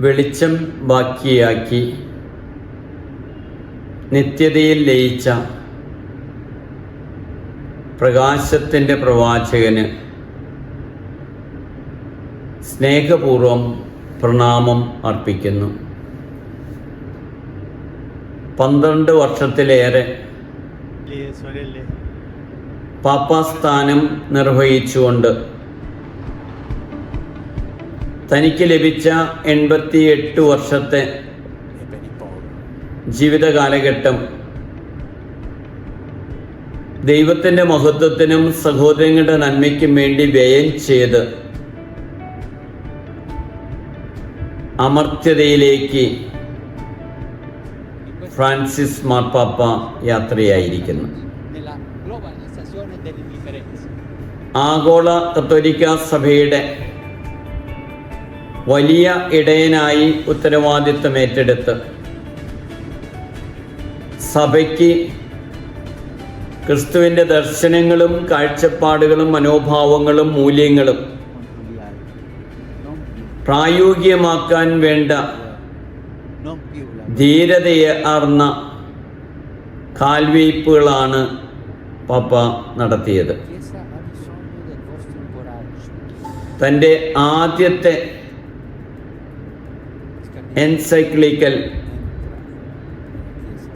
വെളിച്ചം ബാക്കിയാക്കി നിത്യതയിൽ ലയിച്ച പ്രകാശത്തിന്റെ പ്രവാചകന് സ്നേഹപൂർവം പ്രണാമം അർപ്പിക്കുന്നു. പന്ത്രണ്ട് വർഷത്തിലേറെ പാപ്പാസ്ഥാനം നിർവഹിച്ചുകൊണ്ട് തനിക്ക് ലഭിച്ച എൺപത്തി എട്ട് വർഷത്തെ ജീവിത കാലഘട്ടം ദൈവത്തിന്റെ മഹത്വത്തിനും സഹോദരങ്ങളുടെ നന്മയ്ക്കും വേണ്ടി വ്യയം ചെയ്ത് അമർത്യതയിലേക്ക് ഫ്രാൻസിസ് മാർപ്പാപ്പ യാത്രയായിരിക്കുന്നു. ആഗോള കത്തോലിക്ക സഭയുടെ വലിയ ഇടയനായി ഉത്തരവാദിത്വം ഏറ്റെടുത്ത് സഭയ്ക്ക് ക്രിസ്തുവിന്റെ ദർശനങ്ങളും കാഴ്ചപ്പാടുകളും മനോഭാവങ്ങളും മൂല്യങ്ങളും പ്രായോഗികമാക്കാൻ വേണ്ട ധീരതയെ അർന്ന കാൽവയ്പ്പുകളാണ് പപ്പ നടത്തിയത്. തന്റെ ആദ്യത്തെ എൻസൈക്ലിക്കൽ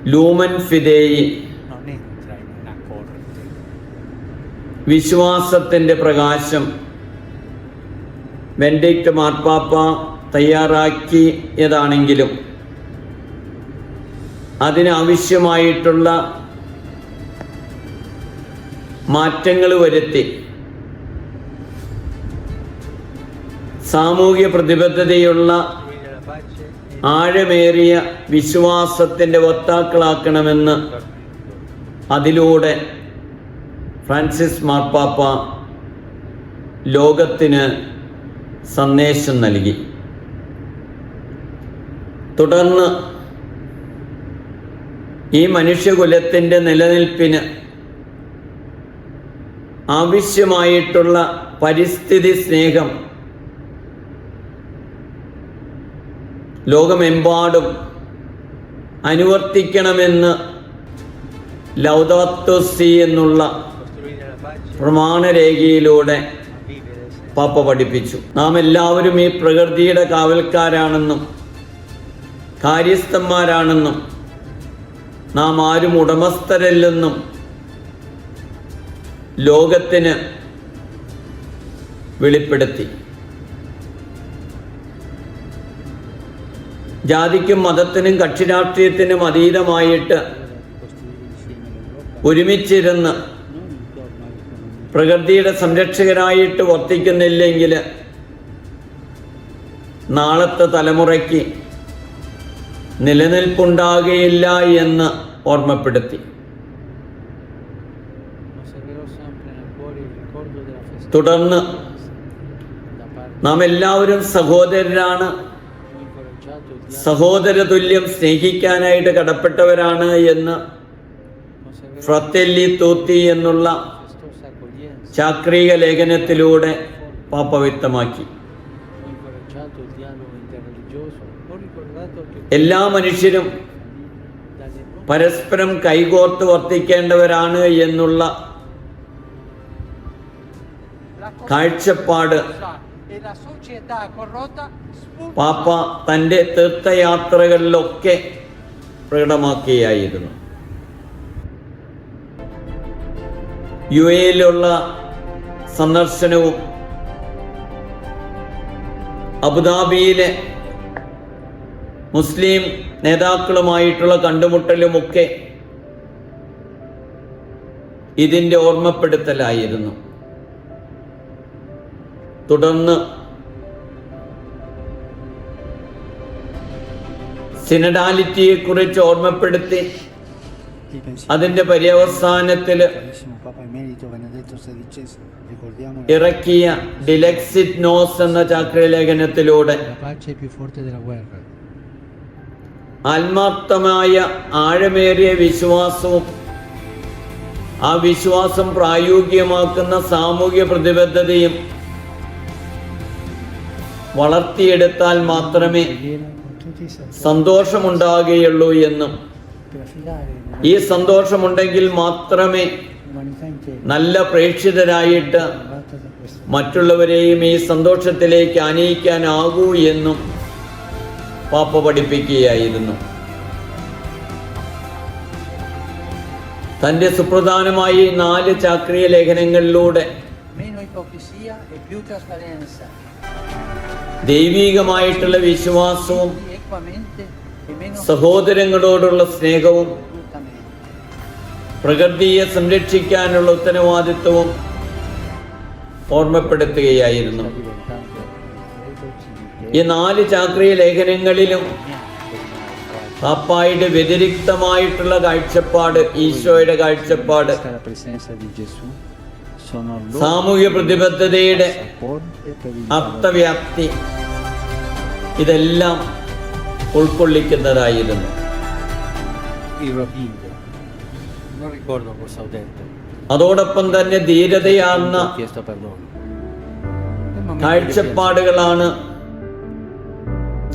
ലൂമൻ ഫിദേയി. വിശ്വാസത്തിന്റെ പ്രകാശം വെൻഡിക്ട് മാർപ്പാപ്പ തയ്യാറാക്കിയതാണെങ്കിലും അതിനാവശ്യമായിട്ടുള്ള മാറ്റങ്ങൾ വരുത്തി സാമൂഹ്യ പ്രതിബദ്ധതയുള്ള ആഴമേറിയ വിശ്വാസത്തിന്റെ വക്താക്കളാക്കണമെന്ന് അതിലൂടെ ഫ്രാൻസിസ് മാർപ്പാപ്പ ലോകത്തിന് സന്ദേശം നൽകി. തുടർന്ന് ഈ മനുഷ്യകുലത്തിന്റെ നിലനിൽപ്പിന് ആവശ്യമായിട്ടുള്ള പരിസ്ഥിതി സ്നേഹം ലോകമെമ്പാടും അനുവർത്തിക്കണമെന്ന് ലൗദാത്തോസി എന്നുള്ള പ്രമാണരേഖയിലൂടെ. പാപ്പ പഠിപ്പിച്ചു നാം എല്ലാവരും ഈ പ്രകൃതിയുടെ കാവൽക്കാരാണെന്നും കാര്യസ്ഥന്മാരാണെന്നും നാം ആരും ഉടമസ്ഥരല്ലെന്നും ലോകത്തിന് വെളിപ്പെടുത്തി ജാതിക്കും മതത്തിനും കക്ഷി രാഷ്ട്രീയത്തിനും അതീതമായിട്ട് ഒരുമിച്ചിരുന്ന് പ്രകൃതിയുടെ സംരക്ഷകരായിട്ട് വർത്തിക്കുന്നില്ലെങ്കിൽ നാളത്തെ തലമുറയ്ക്ക് നിലനിൽപ്പുണ്ടാകുകയില്ല എന്ന് ഓർമ്മപ്പെടുത്തി. തുടർന്ന് നാം എല്ലാവരും സഹോദരരാണ്. സഹോദര തുല്യം സ്നേഹിക്കാനായിട്ട് കടപ്പെട്ടവരാണ് എന്ന് ഫ്രത്തെല്ലി തൂത്തി എന്നുള്ള ചാക്രീക ലേഖനത്തിലൂടെ പാപ്പ വ്യക്തമാക്കി. എല്ലാ മനുഷ്യരും പരസ്പരം കൈകോർത്ത് വർത്തിക്കേണ്ടവരാണ് എന്നുള്ള കാഴ്ചപ്പാട് e പാപ്പ തന്റെ തീർത്ഥയാത്രകളിലൊക്കെ പ്രകടമാക്കുകയായിരുന്നു. യു എയിലുള്ള സന്ദർശനവും അബുദാബിയിലെ മുസ്ലിം നേതാക്കളുമായിട്ടുള്ള കണ്ടുമുട്ടലുമൊക്കെ ഇതിന്റെ ഓർമ്മപ്പെടുത്തലായിരുന്നു. തുടർന്ന് സിനഡാലിറ്റിയെക്കുറിച്ച് ഓർമ്മപ്പെടുത്തി അതിന്റെ പര്യവസാനത്തിൽ ഇറക്കിയ ഡിലക്സിറ്റ് നോസ് എന്ന ചാക്രലേഖനത്തിലൂടെ. ആത്മാർത്ഥമായ ആഴമേറിയ വിശ്വാസവും ആ വിശ്വാസം പ്രായോഗികമാക്കുന്ന സാമൂഹ്യ പ്രതിബദ്ധതയും വളർത്തിയെടുത്താൽ മാത്രമേ സന്തോഷമുണ്ടാകുകയുള്ളൂ എന്നും. ഈ സന്തോഷമുണ്ടെങ്കിൽ മാത്രമേ നല്ല പ്രേക്ഷിതരായിട്ട് മറ്റുള്ളവരെയും ഈ സന്തോഷത്തിലേക്ക് അനയിക്കാനാകൂ എന്നും പാപ്പ പഠിപ്പിക്കുകയായിരുന്നു. തന്റെ സുപ്രധാനമായി നാല് ചാക്രിയ ലേഖനങ്ങളിലൂടെ ദൈവീകമായിട്ടുള്ള വിശ്വാസവും സഹോദരങ്ങളോടുള്ള സ്നേഹവും പ്രകൃതിയെ സംരക്ഷിക്കാനുള്ള ഉത്തരവാദിത്വവും ഓർമ്മപ്പെടുത്തുകയായിരുന്നു. ഈ നാല് ചാക്രിയ ലേഖനങ്ങളിലും പാപ്പായുടെ വ്യതിരിക്തമായിട്ടുള്ള കാഴ്ചപ്പാട് ഈശോയുടെ കാഴ്ചപ്പാട് സാമൂഹ്യ പ്രതിബദ്ധതയുടെ അർത്ഥവ്യാപ്തി ഇതെല്ലാം ഉൾക്കൊള്ളിക്കുന്നതായിരുന്നു. അതോടൊപ്പം തന്നെ ധീരതയാർന്ന കാഴ്ചപ്പാടുകളാണ്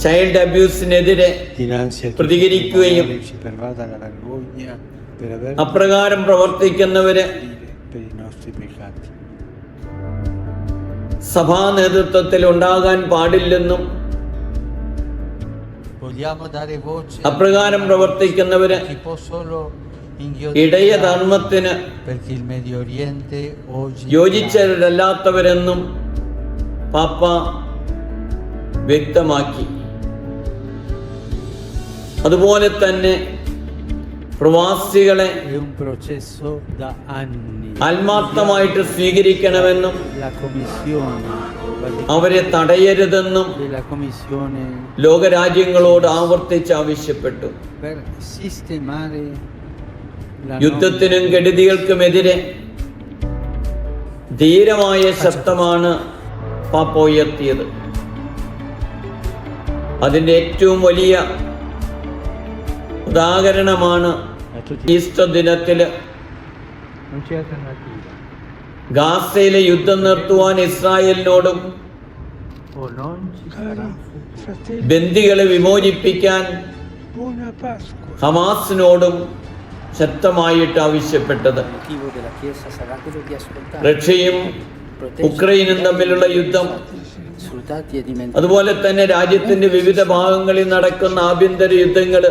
ചൈൽഡ് അബ്യൂസിനെതിരെ പ്രതികരിക്കുകയും അപ്രകാരം പ്രവർത്തിക്കുന്നവര് per i nostri peccati. സഭാ നേതൃത്വത്തിൽ ഉണ്ടാകാൻ പാടില്ലെന്നും അപ്രകാരം പ്രവർത്തിക്കുന്നവര് ഇടയ ധർമ്മത്തിന് യോജിച്ചവരല്ലാത്തവരെന്നും പാപ്പ വ്യക്തമാക്കി അതുപോലെ തന്നെ പ്രവാസികളെ ആത്മാർത്ഥമായിട്ട് സ്വീകരിക്കണമെന്നും അവരെ തടയരുതെന്നും ലോകരാജ്യങ്ങളോട് ആവർത്തിച്ച് ആവശ്യപ്പെട്ടു. യുദ്ധത്തിനും കെടുതികൾക്കുമെതിരെ ധീരമായ ശബ്ദമാണ് പാപ്പോയെത്തിയത് അതിന്റെ ഏറ്റവും വലിയ ഉദാഹരണമാണ് ഈസ്റ്റർ ദിനത്തിൽ ഗാസയിലെ യുദ്ധം നിർത്തുവാൻ ഇസ്രായേലിനോടും ബന്ദികളെ വിമോചിപ്പിക്കാൻ ഹമാസിനോടും ശക്തമായിട്ട് ആവശ്യപ്പെട്ടത്. റഷ്യയും ഉക്രൈനും തമ്മിലുള്ള യുദ്ധം. അതുപോലെ തന്നെ രാജ്യത്തിന്റെ വിവിധ ഭാഗങ്ങളിൽ നടക്കുന്ന ആഭ്യന്തര യുദ്ധങ്ങൾ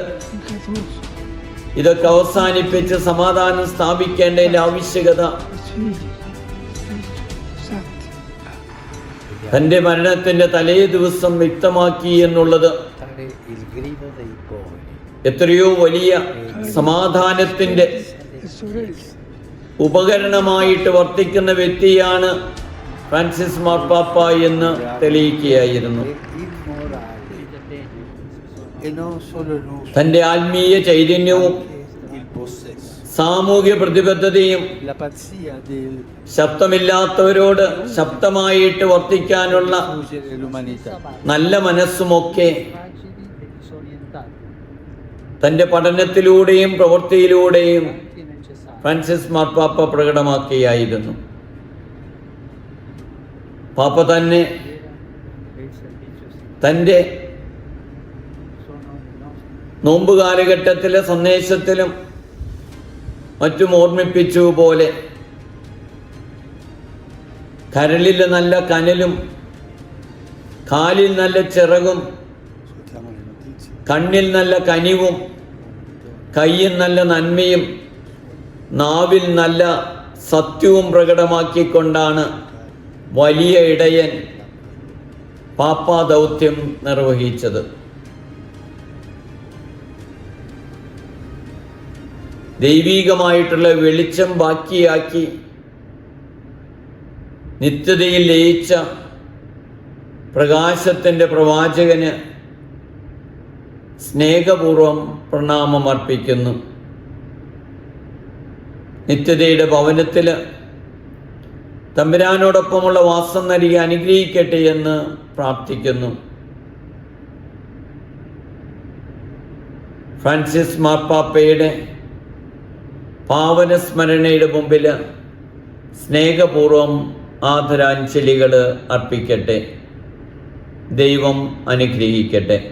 ഇതൊക്കെ അവസാനിപ്പിച്ച് സമാധാനം സ്ഥാപിക്കേണ്ടതിന്റെ ആവശ്യകത. തന്റെ മരണത്തിന്റെ തലേ ദിവസം വ്യക്തമാക്കി എന്നുള്ളത്. എത്രയോ വലിയ സമാധാനത്തിന്റെ ഉപകരണമായിട്ട് വർത്തിക്കുന്ന വ്യക്തിയാണ് ഫ്രാൻസിസ് മാർപ്പാപ്പ എന്ന് തെളിയിക്കുകയായിരുന്നു. തന്റെ ആത്മീയ ചൈതന്യവും സാമൂഹ്യ പ്രതിബദ്ധതയും ശബ്ദമില്ലാത്തവരോട് ശബ്ദമായിട്ട് വർത്തിക്കാനുള്ള നല്ല മനസ്സുമൊക്കെ തന്റെ പഠനത്തിലൂടെയും പ്രവൃത്തിയിലൂടെയും ഫ്രാൻസിസ് മാർപ്പാപ്പ പ്രകടമാക്കുകയായിരുന്നു. പാപ്പ തന്നെ e il servizio sì തന്റെ sono i nostri നോമ്പ് കാലഘട്ടത്തിലെ സന്ദേശത്തിലും മറ്റും ഓർമ്മിപ്പിച്ചു പോലെ കരളിൽ നല്ല കനലും കാലിൽ നല്ല ചിറകും. കണ്ണിൽ നല്ല കനിവും കയ്യിൽ നല്ല നന്മയും നാവിൽ നല്ല സത്യവും പ്രകടമാക്കിക്കൊണ്ടാണ് വലിയ ഇടയൻ പാപ്പാ ദൗത്യം നിർവഹിച്ചത് ദൈവീകമായിട്ടുള്ള വെളിച്ചം ബാക്കിയാക്കി നിത്യതയിൽ ലയിച്ച പ്രകാശത്തിന്റെ പ്രവാചകന് സ്നേഹപൂർവം പ്രണാമം അർപ്പിക്കുന്നു. നിത്യതയുടെ ഭവനത്തിൽ തമ്പുരാനോടൊപ്പമുള്ള വാസം നൽകി അനുഗ്രഹിക്കട്ടെ എന്ന് പ്രാർത്ഥിക്കുന്നു. ഫ്രാൻസിസ് മാർപ്പാപ്പയുടെ പാവന സ്മരണയുടെ മുമ്പിൽ സ്നേഹപൂർവം ആദരാഞ്ജലികൾ അർപ്പിക്കട്ടെ. ദൈവം അനുഗ്രഹിക്കട്ടെ.